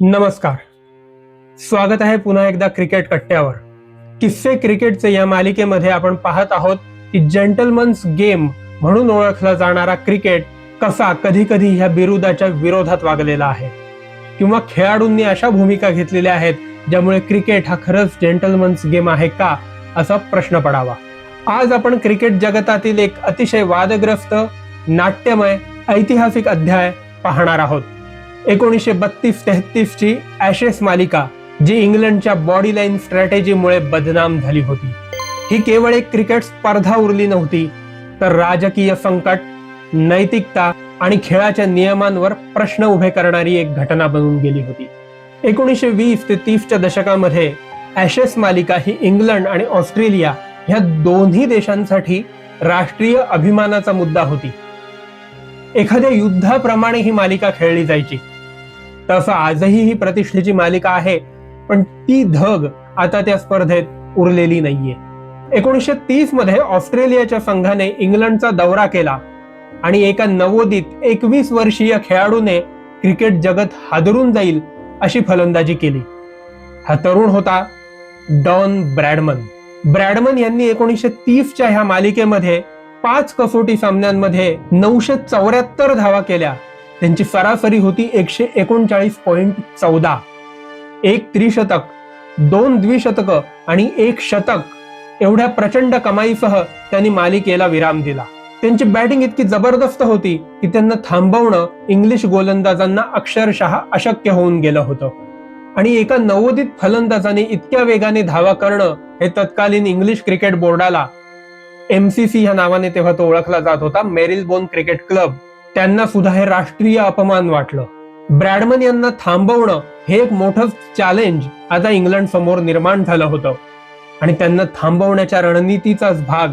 नमस्कार. स्वागत आहे पुन्हा एकदा क्रिकेट कट्ट्यावर. किस्से क्रिकेटचे या मालिकेमध्ये आपण पाहत आहोत की जेंटलमन्स गेम म्हणून ओळखला जाणारा क्रिकेट कसा कधी कधी ह्या बिरुदाच्या विरोधात वागलेला आहे. किंवा खेळाडूंनी अशा भूमिका घेतलेल्या आहेत ज्यामुळे क्रिकेट हा खरंच जेंटलमन्स गेम आहे का असा प्रश्न पडावा. आज आपण क्रिकेट जगतातील एक अतिशय वादग्रस्त नाट्यमय ऐतिहासिक अध्याय पाहणार आहोत. एकोणीसशे बत्तीस तेहतीस ची मालिका जी इंग्लंडच्या बॉडी लाईन स्ट्रॅटेजीमुळे बदनाम झाली होती. ही केवळ एक क्रिकेट स्पर्धा उरली नव्हती तर राजकीय संकट नैतिकता आणि खेळाच्या नियमांवर प्रश्न उभे करणारी एक घटना बनून गेली होती. एकोणीसशे वीस ते तीसच्या दशकामध्ये ॲशेस मालिका ही इंग्लंड आणि ऑस्ट्रेलिया ह्या दोन्ही देशांसाठी राष्ट्रीय अभिमानाचा मुद्दा होती. एखाद्या युद्धाप्रमाणे ही मालिका खेळली जायची. तसं आजही ही प्रतिष्ठेची मालिका आहे पण ती धग आता त्या स्पर्धेत उरलेली नाहीये. एकोणीसशे तीसमध्ये ऑस्ट्रेलियाच्या संघाने इंग्लंडचा दौरा केला आणि एका नवोदित एकवीस वर्षीय खेळाडूने क्रिकेट जगत हादरून जाईल अशी फलंदाजी केली. हा तरुण होता डॉन ब्रॅडमन. ब्रॅडमन यांनी एकोणीसशे तीसच्या ह्या मालिकेमध्ये पाच कसोटी सामन्यांमध्ये नऊशे चौऱ्याहत्तर धावा केल्या. त्यांची सरासरी होती एकशे एकोणचाळीस पॉइंट चौदा. एक त्रिशतक दोन द्विशतक आणि एक शतक एवढ्या प्रचंड कमाईसह त्यांनी मालिकेला विराम दिला. त्यांची बॅटिंग इतकी जबरदस्त होती की त्यांना थांबवणं इंग्लिश गोलंदाजांना अक्षरशः अशक्य होऊन गेलं होतं. आणि एका नवोदित फलंदाजाने इतक्या वेगाने धावा करणं हे तत्कालीन इंग्लिश क्रिकेट बोर्डाला एमसीसी ह्या नावाने तेव्हा तो ओळखला जात होता. Marylebone cricket club. त्यांना सुद्धा हे राष्ट्रीय अपमान वाटलं. ब्रॅडमन यांना थांबवणं हे एक मोठं चॅलेंज आता इंग्लंड समोर निर्माण झालं होतं. आणि त्यांना थांबवण्याच्या रणनीतीचाच भाग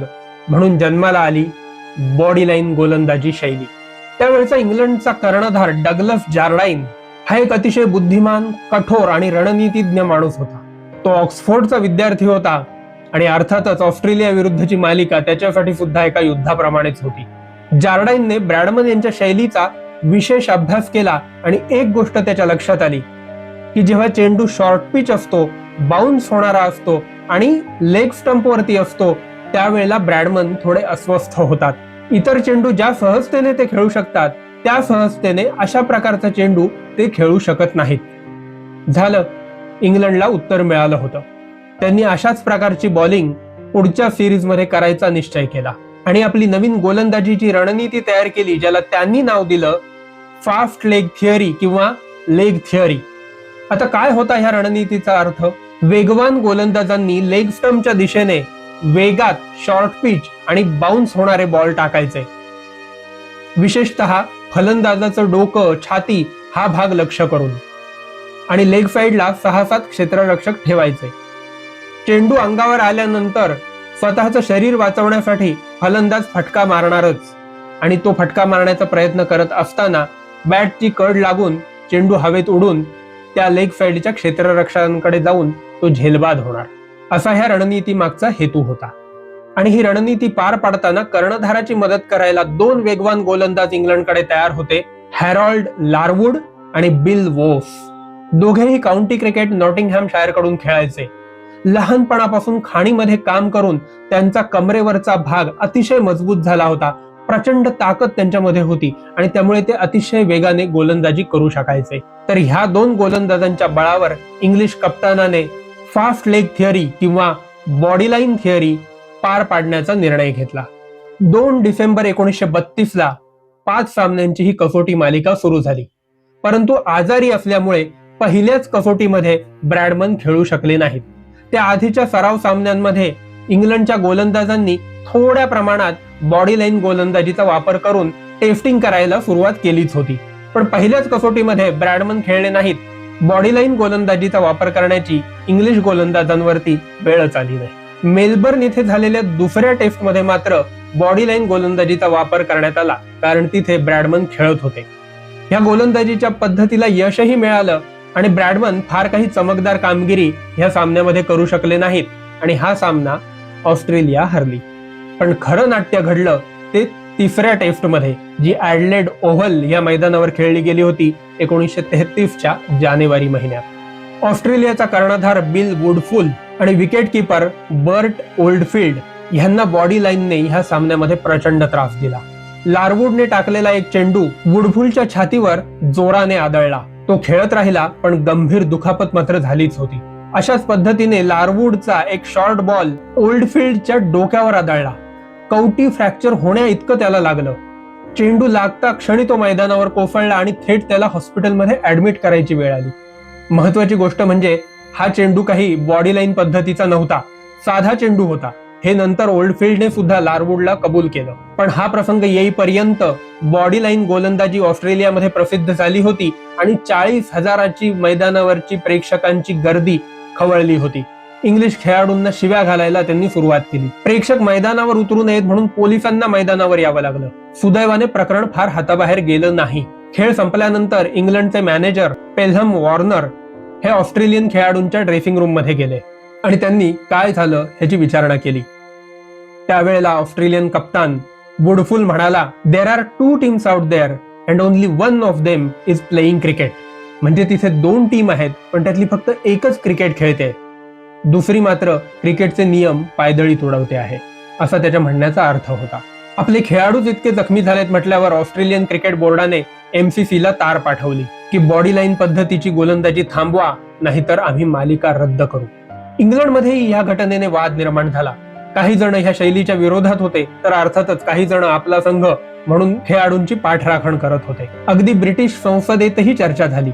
म्हणून जन्माला आली बॉडी लाईन गोलंदाजी शैली. त्यावेळेचा इंग्लंडचा कर्णधार डगलस जार्डाईन हा एक अतिशय बुद्धिमान कठोर आणि रणनीतिज्ञ माणूस होता. तो ऑक्सफोर्डचा विद्यार्थी होता. आणि अर्थातच ऑस्ट्रेलिया विरुद्धची मालिका त्याच्यासाठी सुद्धा एका युद्धाप्रमाणेच होती. जार्डाईनने ब्रॅडमन यांच्या शैलीचा विशेष अभ्यास केला आणि एक गोष्ट त्याच्या लक्षात आली की जेव्हा चेंडू शॉर्ट पिच असतो बाउन्स होणारा असतो आणि लेग स्टंप वरती असतो त्यावेळेला ब्रॅडमन थोडे अस्वस्थ होतात. इतर चेंडू ज्या सहजतेने ते खेळू शकतात त्या सहजतेने अशा प्रकारचा चेंडू ते खेळू शकत नाहीत. झालं. इंग्लंडला उत्तर मिळालं होतं. त्यांनी अशाच प्रकारची बॉलिंग पुढच्या सिरीजमध्ये करायचा निश्चय केला. आणि आपली नवीन गोलंदाजीची रणनीती तयार केली ज्याला त्यांनी नाव दिलं फास्ट लेग थिअरी किंवा लेग थिअरी. आता काय होता ह्या रणनीतीचा अर्थ? वेगवान गोलंदाजांनी लेग स्टंपच्या दिशेने वेगात शॉर्ट पिच आणि बाउन्स होणारे बॉल टाकायचे. विशेषतः फलंदाजाचं डोकं छाती हा भाग लक्ष करून. आणि लेग साईडला सहा सात क्षेत्ररक्षक ठेवायचे. चेंडू अंगावर आल्यानंतर स्वतःचं शरीर वाचवण्यासाठी फलंदाज फटका मारणारच. आणि तो फटका मारण्याचा प्रयत्न करत असताना बॅटची कड लागून चेंडू हवेत उडून त्या लेग साईडच्या क्षेत्ररक्षकांकडे जाऊन तो झेलबाद होणार. असा ह्या रणनीती मागचा हेतू होता. आणि ही रणनीती पार पाडताना कर्णधाराची मदत करायला दोन वेगवान गोलंदाज इंग्लंडकडे तयार होते हॅरॉल्ड लारवूड आणि बिल वोफ. दोघेही काउंटी क्रिकेट नॉटिंगहॅम शायरकडून खेळायचे. लहानपणापासून खाणीमध्ये काम करून त्यांचा कमरेवरचा भाग अतिशय मजबूत झाला होता. प्रचंड ताकद त्यांच्यामध्ये होती आणि त्यामुळे ते अतिशय वेगाने गोलंदाजी करू शकायचे. तर ह्या दोन गोलंदाजांच्या बळावर इंग्लिश कप्तानाने फास्ट लेग थिअरी किंवा बॉडीलाईन थिअरी पार पाडण्याचा निर्णय घेतला. दोन डिसेंबर एकोणीसशे बत्तीस ला पाच सामन्यांची ही कसोटी मालिका सुरू झाली. परंतु आजारी असल्यामुळे पहिल्याच कसोटीमध्ये ब्रॅडमन खेळू शकले नाहीत. त्या आधीच्या सराव सामन्यांमध्ये इंग्लंडच्या गोलंदाजांनी थोड्या प्रमाणात बॉडी लाईन गोलंदाजीचा वापर करून टेस्टिंग करायला सुरुवात केलीच होती. पण पहिल्याच कसोटीमध्ये ब्रॅडमन खेळले नाहीत. बॉडी लाईन गोलंदाजीचा वापर करण्याची इंग्लिश गोलंदाजांवरती वेळच आली नाही. मेलबर्न इथे झालेल्या दुसऱ्या टेस्टमध्ये मात्र बॉडी लाईन गोलंदाजीचा वापर करण्यात आला कारण तिथे ब्रॅडमन खेळत होते. या गोलंदाजीच्या पद्धतीला यशही मिळालं आणि ब्रॅडमन फार काही चमकदार कामगिरी ह्या सामन्यामध्ये करू शकले नाहीत. आणि हा सामना ऑस्ट्रेलिया हरली. पण खरं नाट्य घडलं ते तिसऱ्या टेस्टमध्ये जी ॲडलेड ओव्हल या मैदानावर खेळली गेली होती एकोणीसशे तेहतीसच्या जानेवारी महिन्यात. ऑस्ट्रेलियाचा कर्णधार बिल वुडफुल आणि विकेट किपर बर्ट ओल्डफिल्ड यांना बॉडी लाईनने ह्या सामन्यामध्ये प्रचंड त्रास दिला. लारवूडने टाकलेला एक चेंडू वुडफुलच्या छातीवर जोराने आदळला. तो खेळत राहिला पण गंभीर दुखापत मात्र झालीच होती. अशाच पद्धतीने लारवूडचा एक शॉर्ट बॉल ओल्डफिल्डच्या डोक्यावर आदळला. कवटी फ्रॅक्चर होण्या इतकं त्याला लागलं. चेंडू लागता क्षणी तो मैदानावर कोसळला आणि थेट त्याला हॉस्पिटलमध्ये ऍडमिट करायची वेळ आली. महत्वाची गोष्ट म्हणजे हा चेंडू काही बॉडी लाईन पद्धतीचा नव्हता. साधा चेंडू होता. हे नंतर ओल्डफिल्डने सुद्धा लारवूडला कबूल केलं. पण हा प्रसंग येईपर्यंत बॉडी लाईन गोलंदाजी ऑस्ट्रेलियामध्ये प्रसिद्ध झाली होती आणि चाळीस हजाराची मैदानावरची प्रेक्षकांची गर्दी खवळली होती. इंग्लिश खेळाडूंना शिव्या घालायला त्यांनी सुरुवात केली. प्रेक्षक मैदानावर उतरू नयेत म्हणून पोलिसांना मैदानावर यावं लागलं. सुदैवाने प्रकरण फार हाताबाहेर गेलं नाही. खेळ संपल्यानंतर इंग्लंडचे मॅनेजर पेल्हम वॉर्नर हे ऑस्ट्रेलियन खेळाडूंच्या ड्रेसिंग रूममध्ये गेले आणि त्यांनी काय झालं ह्याची विचारणा केली. त्यावेळेला ऑस्ट्रेलियन कप्तान वुडफुल म्हणाला there are two teams out there and only one of them is playing cricket म्हणजे तिथे दोन टीम आहेत पण त्यातली फक्त एकच क्रिकेट खेळते. दुसरी मात्र क्रिकेटचे नियम पायदळी तुडवते आहे असा त्याच्या म्हणण्याचा अर्थ होता. आपले खेळाडूच इतके जखमी झालेत म्हटल्यावर ऑस्ट्रेलियन क्रिकेट बोर्डाने एमसीसी ला तार पाठवली की बॉडी लाईन पद्धतीची गोलंदाजी थांबवा नाहीतर आम्ही मालिका रद्द करू. इंग्लंडमध्येही या घटनेने वाद निर्माण झाला. काही जण ह्या शैलीच्या विरोधात होते तर अर्थातच काही जण आपला संघ म्हणून खेळाडूंची पाठराखण करत होते. अगदी ब्रिटिश संसदेतही चर्चा झाली.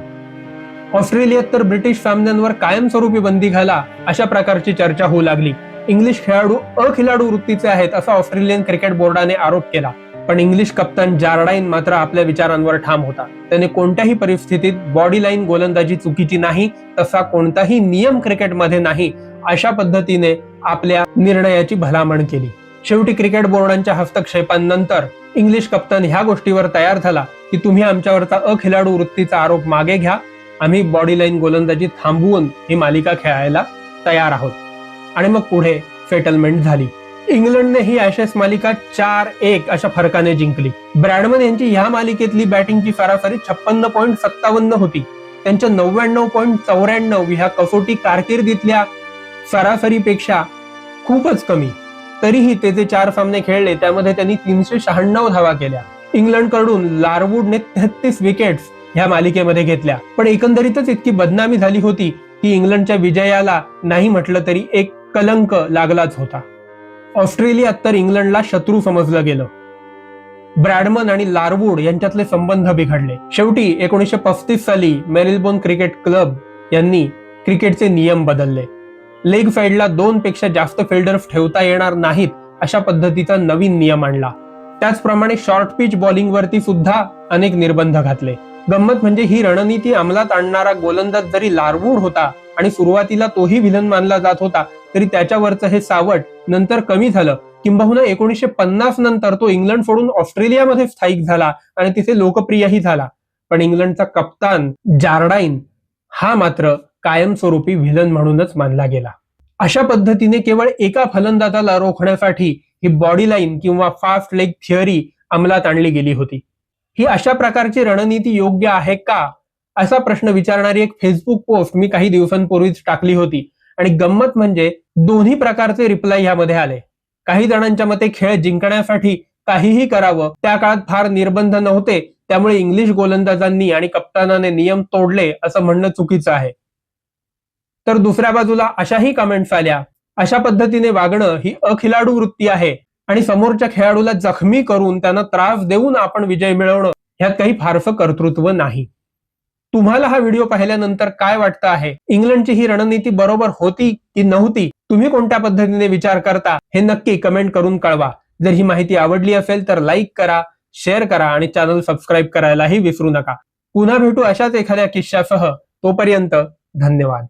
ऑस्ट्रेलियात तर ब्रिटिश सामन्यांवर कायमस्वरूपी बंदी घाला अशा प्रकारची चर्चा होऊ लागली. इंग्लिश खेळाडू अखिलाडू वृत्तीचे आहेत असा ऑस्ट्रेलियन क्रिकेट बोर्डाने आरोप केला. पण इंग्लिश कप्तान जार्डाईन मात्र आपल्या विचारांवर ठाम होता. त्याने कोणत्याही परिस्थितीत बॉडी लाईन गोलंदाजी चुकीची नाही तसा कोणताही नियम क्रिकेटमध्ये नाही अशा पद्धतीने आपल्या निर्णयाची भलामण केली. शेवटी क्रिकेट बोर्डांच्या हस्तक्षेपानंतर इंग्लिश कप्तान ह्या गोष्टीवर तयार झाला की तुम्ही आमच्यावरचा अखिलाडू वृत्तीचा आरोप मागे घ्या आम्ही बॉडी लाईन गोलंदाजी थांबवून ही मालिका खेळायला तयार आहोत. आणि मग पुढे सेटलमेंट झाली. इंग्लंडने ही ऍशेस मालिका चार एक अशा फरकाने जिंकली. ब्रॅडमन यांची ह्या मालिकेतली बॅटिंगची सरासरी छप्पन्न पॉईंट सत्तावन्न होती. त्यांच्या नव्याण्णव पॉईंट चौऱ्याण्णव ह्या कसोटी कारकिर्दीतल्या सरासरीपेक्षा खूपच कमी. तरीही ते जे चार सामने खेळले त्यामध्ये त्यांनी तीनशे शहाण्णव धावा केल्या. इंग्लंडकडून लारवूडने तेहतीस विकेट्स ह्या मालिकेमध्ये घेतल्या. पण एकंदरीतच इतकी बदनामी झाली होती की इंग्लंडच्या विजयाला नाही म्हटलं तरी एक कलंक लागलाच होता. ऑस्ट्रेलियात तर इंग्लंडला शत्रू समजलं गेलं. ब्रॅडमन आणि लारवूड यांच्यातले संबंध बिघडले. शेवटी एकोणीसशे पस्तीस साली मेरिलबोन क्रिकेट क्लब यांनी क्रिकेटचे नियम बदलले. लेग साईडला दोन पेक्षा जास्त फिल्डर्स ठेवता येणार नाहीत अशा पद्धतीचा नवीन नियम आणला. त्याचप्रमाणे शॉर्ट पिच बॉलिंगवरती सुद्धा अनेक निर्बंध घातले. गंमत म्हणजे ही रणनीती अंमलात आणणारा गोलंदाज जरी लारवूड होता आणि सुरुवातीला तोही विलन मानला जात होता तरी त्याच्यावरचं हे सावट नंतर कमी झालं. किंबहुना एकोणीसशे पन्नास नंतर तो इंग्लंड सोडून ऑस्ट्रेलियामध्ये स्थायिक झाला आणि तिथे लोकप्रियही झाला. पण इंग्लंडचा कप्तान जार्डाईन हा मात्र कायमस्वरूपी व्हिलन म्हणूनच मानला गेला. अशा पद्धतीने केवळ एका फलंदाजाला रोखण्यासाठी ही बॉडी लाईन किंवा फास्ट लेग थिअरी अंमलात आणली गेली होती. ही अशा प्रकारची रणनीती योग्य आहे का? असा प्रश्न विचारणारी एक फेसबुक पोस्ट मी काही दिवसांपूर्वीच टाकली होती. आणि गंमत म्हणजे दोन्ही प्रकारचे रिप्लाय यामध्ये आले. काही जणांच्या मते खेळ जिंकण्यासाठी काहीही करावं त्या काळात फार निर्बंध नव्हते. त्यामुळे इंग्लिश गोलंदाजांनी आणि कप्तानाने नियम तोडले असं म्हणणं चुकीचं आहे. तर दुसऱ्या बाजूला अशाही कमेंट्स आल्या. अशा पद्धतीने वागणं ही अखिलाडू वृत्ती आहे. आणि समोरच्या खेळाडूला जखमी करून त्यांना त्रास देऊन आपण विजय मिळवणं ह्यात काही फारसं कर्तृत्व नाही. तुम्हाला हा व्हिडिओ पाहिल्यानंतर काय वाटतं आहे? इंग्लंडची ही रणनीती बरोबर होती की नव्हती? तुम्ही कोणत्या पद्धतीने विचार करता? हे नक्की कमेंट करून कळवा. जर ही माहिती आवडली असेल तर लाईक करा शेअर करा आणि चॅनल सबस्क्राईब करायलाही विसरू नका. पुन्हा भेटू अशाच एखाद्या किस्सासह तोपर्यंत धन्यवाद.